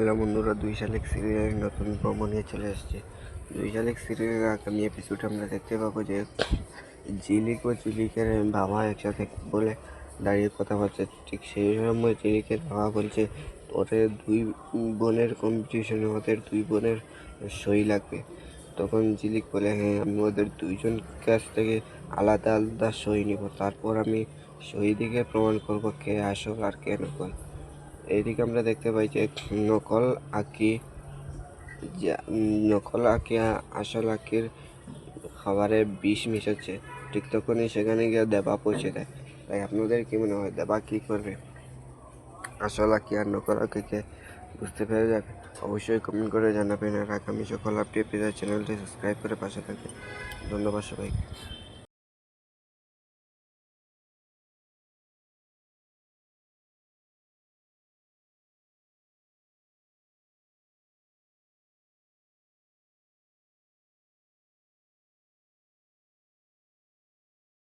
Hello বন্ধুরা, দুই শালিক সিরিয়ালের নতুন প্রোমো নিয়ে চলে এসেছে। দুই শালিক সিরিয়ালের আগামী এপিসোডে আমরা দেখতে পাবো যে জিলিক ও জিলিকের বাবা একসাথে বলে দাঁড়িয়ে কথা বলছে। ঠিক সেই সময় জিলিকের বাবা বলছে ওদের দুই বোনের কম্পিটিশনে ওদের দুই বোনের সই লাগবে। তখন জিলিক বলে হ্যাঁ আমি ওদের দুইজন কাছ থেকে আলাদা আলাদা সই নিব। তারপর আমি সই দিকে প্রমাণ করব কে আসল আর কে নকল। এইদিকে আমরা দেখতে পাই যে নকল আঁকি নকল আঁকি, আসল আঁকির খাবারে বিষ মিশাচ্ছে। ঠিক তখনই সেখানে গিয়ে দেবা পৌঁছে দেয়। তাই আপনাদের কি মনে হয়, দেবা কী করবে? আসল আঁকি আর নকল আঁকিকে বুঝতে পেরে যাবে? অবশ্যই কমেন্ট করে জানাবেন। আর আগামী সকল আপডেট পেতে চ্যানেলটি সাবস্ক্রাইব করে পাশে থাকবেন। ধন্যবাদ সবাইকে।